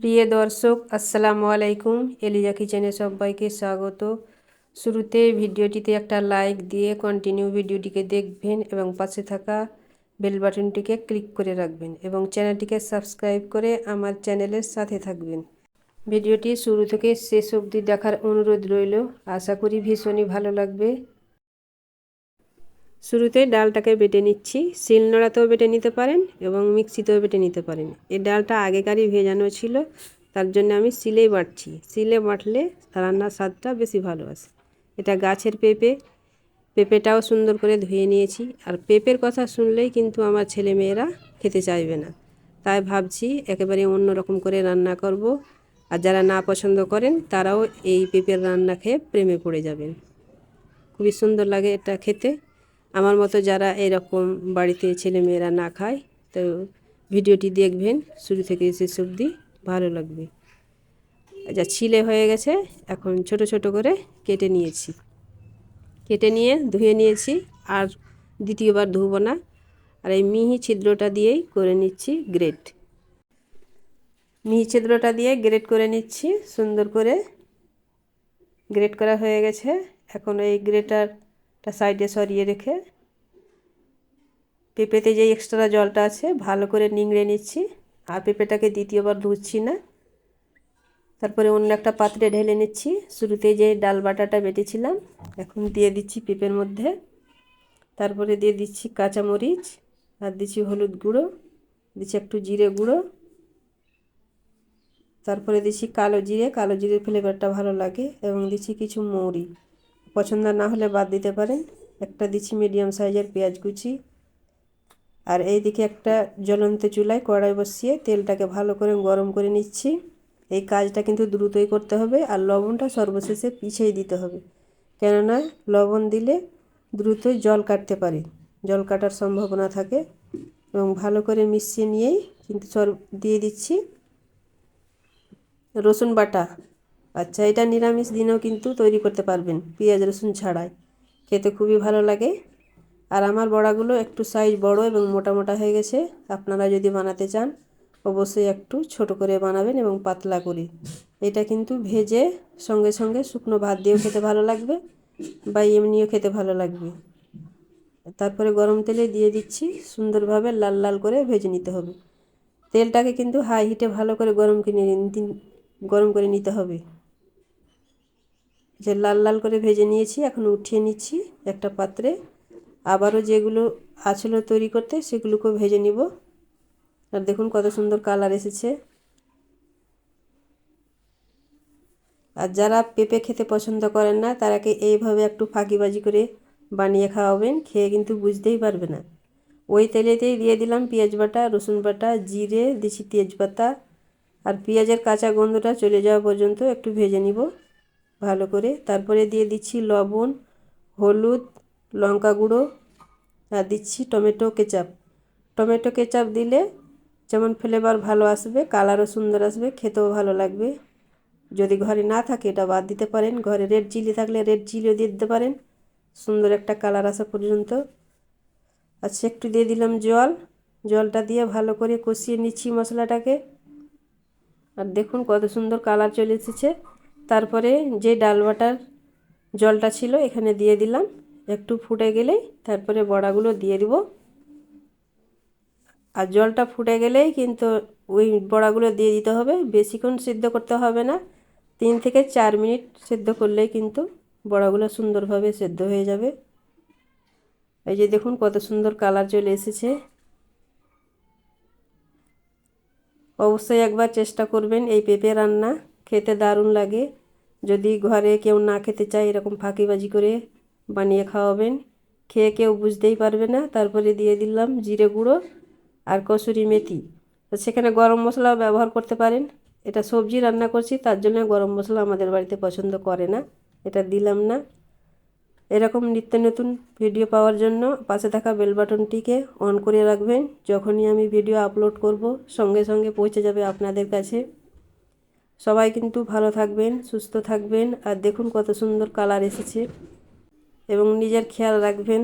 প্রিয় দর্শক, আসসালামু আলাইকুম। এলিজা কিচেনে সবাইকে স্বাগত। শুরুতে ভিডিওটিতে একটা লাইক দিয়ে কন্টিনিউ ভিডিওটিকে দেখবেন এবং পাশে থাকা বেল বাটনটিকে ক্লিক করে রাখবেন এবং চ্যানেলটিকে সাবস্ক্রাইব করে আমার চ্যানেলের সাথে থাকবেন। ভিডিওটি শুরু থেকে শেষ অবধি দেখার অনুরোধ রইল। আশা করি ভীষণই ভালো লাগবে। শুরুতে ডালটাকে বেটে নিচ্ছি। শিলনোড়াতেও বেটে নিতে পারেন এবং মিক্সিতেও বেটে নিতে পারেন। এই ডালটা আগেকারই ভেজানো ছিল, তার জন্য আমি শিলেই বাটছি। শিলে বাটলে রান্নার স্বাদটা বেশি ভালো আসে। এটা গাছের পেঁপে, পেঁপেটাও সুন্দর করে ধুয়ে নিয়েছি। আর পেঁপের কথা শুনলেই কিন্তু আমার ছেলে মেয়েরা খেতে চাইবে না। তাই ভাবছি একেবারে অন্য রকম করে রান্না করব। আর যারা না পছন্দ করেন, তারাও এই পেঁপের রান্না খেয়ে প্রেমে পড়ে যাবেন। খুবই সুন্দর লাগে এটা খেতে। আমার মতো যারা এরকম বাড়িতে ছেলে মেয়েরা না খায়, তো ভিডিওটি দেখবেন, শুরু থেকে শেষ অবধি ভালো লাগবে। যা ছিলে হয়ে গেছে, এখন ছোট ছোট করে কেটে নিয়েছি। কেটে নিয়ে ধুয়ে নিয়েছি, আর দ্বিতীয়বার ধুবো না। আর এই মিহি ছিদ্রটা দিয়েই করে নিচ্ছি গ্রেট। মিহি ছিদ্রটা দিয়ে গ্রেট করে নিচ্ছি, সুন্দর করে। গ্রেট করা হয়ে গেছে। এখন এই গ্রেটারটা সাইডে সরিয়ে রেখে পেঁপেতে যে এক্সট্রা জলটা আছে ভালো করে নিংড়ে নিচ্ছি। আর পেঁপেটাকে দ্বিতীয়বার ধুচ্ছি না। তারপরে অন্য একটা পাত্রে ঢেলে নিচ্ছি। শুরুতে যে ডাল বাটাটা বেটেছিলাম, এখন দিয়ে দিচ্ছি পেঁপের মধ্যে। তারপরে দিয়ে দিচ্ছি কাঁচামরিচ, আর দিচ্ছি হলুদ গুঁড়ো, দিচ্ছি একটু জিরে গুঁড়ো। তারপরে দিচ্ছি কালো জিরে, কালো জিরের ফ্লেভারটা ভালো লাগে। এবং দিচ্ছি কিছু মৌরি। পছন্দ না হলে বাদ দিতে পারেন। একটা দিচ্ছি মিডিয়াম সাইজের পেঁয়াজ কুচি। আর এই দিকে একটা জ্বলন্ত চুলায় কড়াই বসিয়ে তেলটাকে ভালো করে গরম করে নিচ্ছি। এই কাজটা কিন্তু দ্রুতই করতে হবে আর লবণটা সর্বশেষে পিছিয়ে দিতে হবে। কেননা লবণ দিলে দ্রুতই জল কাটতে পারে, জল কাটার সম্ভাবনা থাকে। এবং ভালো করে মিশিয়ে নিয়েই কিন্তু সর দিয়ে দিচ্ছি রসুন বাটা। আচ্ছা এটা নিরামিষ দিনেও কিন্তু তৈরি করতে পারবেন পেঁয়াজ, রসুন ছাড়াই। খেতে খুবই ভালো লাগে। আর আমার বড়াগুলো একটু সাইজ বড় এবং মোটা মোটা হয়ে গেছে। আপনারা যদি বানাতে চান, অবশ্যই একটু ছোট করে বানাবেন এবং পাতলা করে। এটা কিন্তু ভেজে সঙ্গে সঙ্গে শুকনো ভাত দিয়েও খেতে ভালো লাগবে বা এমনিও খেতে ভালো লাগবে। তারপরে গরম তেলে দিয়ে দিচ্ছি, সুন্দরভাবে লাল লাল করে ভেজে নিতে হবে। তেলটাকে কিন্তু হাই হিটে ভালো করে গরম কিনে গরম করে নিতে হবে। যে লাল লাল করে ভেজে নিয়েছি, এখন উঠিয়ে নিচ্ছি একটা পাত্রে। আবারও যেগুলো আছলো তৈরি করতে, সেগুলোকেও ভেজে নিব। আর দেখুন কত সুন্দর কালার এসেছে। আর যারা পেঁপে খেতে পছন্দ করেন না, তারাকে এইভাবে একটু ফাঁকিবাজি করে বানিয়ে খাওয়াবেন, খেয়ে কিন্তু বুঝতেই পারবে না। ওই তেলেতেই দিয়ে দিলাম পেঁয়াজ বাটা, রসুন বাটা, জিরে দিছি তেজপাতা। আর পেঁয়াজের কাঁচা গন্ধটা চলে যাওয়া পর্যন্ত একটু ভেজে নিব। ভালো করে। তারপরে দিয়ে দিচ্ছি লবণ, হলুদ, লঙ্কা গুঁড়ো, আর দিচ্ছি টমেটো কেচাপ। টমেটো কেচাপ দিলে যেমন ফ্লেভার ভালো আসবে কালারও সুন্দর আসবে, খেতেও ভালো লাগবে। যদি ঘরে না থাকে এটা বাদ দিতে পারেন। ঘরে রেড চিলি থাকলে রেড চিলিও দিয়ে দিতে পারেন। সুন্দর একটা কালার আসা পর্যন্ত। আচ্ছা একটু দিয়ে দিলাম জল। জলটা দিয়ে ভালো করে কষিয়ে নিচ্ছি মশলাটাকে। আর দেখুন কত সুন্দর কালার চলে এসেছে। তারপরে যে ডাল বাটার জলটা ছিল এখানে দিয়ে দিলাম। একটু ফুটে গেলেই তারপরে বড়াগুলো দিয়ে দিব। আর জলটা ফুটে গেলেই কিন্তু ওই বড়াগুলো দিয়ে দিতে হবে। বেশিক্ষণ সিদ্ধ করতে হবে না। তিন থেকে চার মিনিট সেদ্ধ করলেই কিন্তু বড়াগুলো সুন্দরভাবে সেদ্ধ হয়ে যাবে। এই যে দেখুন কত সুন্দর কালার চলে এসেছে। অবশ্যই একবার চেষ্টা করবেন এই পেঁপে রান্না। খেতে দারুণ লাগে। যদি ঘরে কেউ না খেতে চায়, এরকম ফাঁকিবাজি করে বানিয়ে খাওয়াবেন। খেয়ে কেউ বুঝতেই পারবে না। তারপরে দিয়ে দিলাম জিরে গুঁড়ো আর কসুরি মেথি। সেখানে গরম মশলাও ব্যবহার করতে পারেন। এটা সবজি রান্না করছি, তার জন্য গরম মশলা আমাদের বাড়িতে পছন্দ করে না। এটা দিলাম না। এরকম নিত্য নতুন ভিডিও পাওয়ার জন্য পাশে থাকা বেল বাটনটিকে অন করে রাখবেন। যখনই আমি ভিডিও আপলোড করব, সঙ্গে সঙ্গে পৌঁছে যাবে আপনাদের কাছে। সবাই কিন্তু ভালো থাকবেন, সুস্থ থাকবেন, আর দেখুন কত সুন্দর কালার এসেছে এবং নিজের খেয়াল রাখবেন।